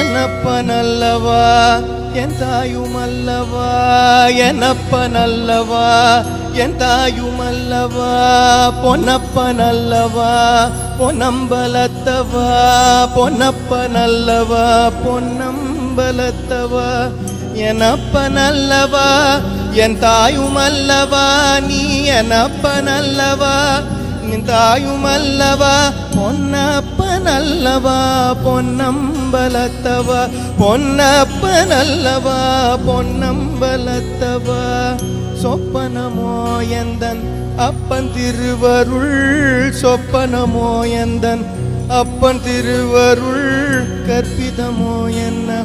என்னப்பனல்லவா என் தாயுமல்லவா என்னப்பனல்லவா என் தாயுமல்லவா பொன்னப்பனல்லவா பொன்னம்பலத்தவா பொன்னப்பனல்லவா பொன்னம்பலத்தவா. எனப்பனல்லவா என் தாயும் அல்லவா? நீ எனப்பனல்லவா நின் தாயுமல்லவா பொன்னப்பனல்லவா பொன்னம்பலத்தவா? பொன்னப்பனல்லவா பொன்னம்பலத்தவா? சொப்பனமோ எந்தன் அப்பன் திருவருள்? சொப்பனமோ எந்தன் அப்பன் திருவருள்? கற்பிதமோ என்ன?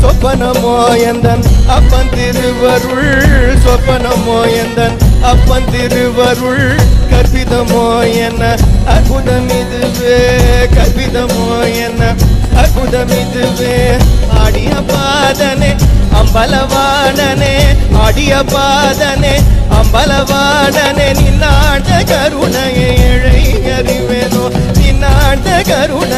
சொப்பனமோ எந்தன்? அப்பன் திருவருள் சொப்பனமோ எந்தன்? அப்பன் திருவருள் கற்பிதமோ என்ன? அற்புதம் இதுவே கற்பிதமோ என்ன? அற்புதம் இதுவே ஆடிய பாதனே அம்பலவாணனே ஆடிய பாதனே அம்பலவாணனே நின்னாண்ட கருணையை இழை அறிவேனோ? நின்னாண்ட கருணை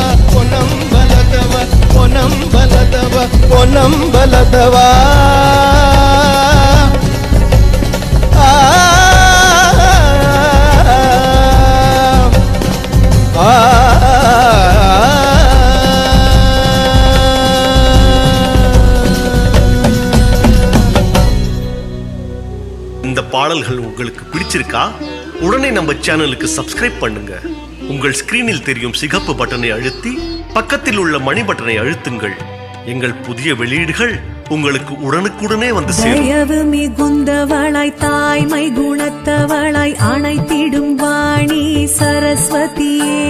பொன்னம்பலத்தவா ஆ இந்த பாடல்கள் உங்களுக்கு பிடிச்சிருக்கா உடனே நம்ம சேனலுக்கு சப்ஸ்கிரைப் பண்ணுங்க உங்கள் ஸ்கிரீனில் தெரியும் சிகப்பு பட்டனை அழுத்தி பக்கத்தில் உள்ள மணி பட்டனை அழுத்துங்கள் எங்கள் புதிய வெளியீடுகள் உங்களுக்கு உடனுக்குடனே வந்து சேரும். தயவு மிகுந்தவளாய் தாய்மை குணத்தவளாய் அணைத்திடும் வாணி சரஸ்வதியே.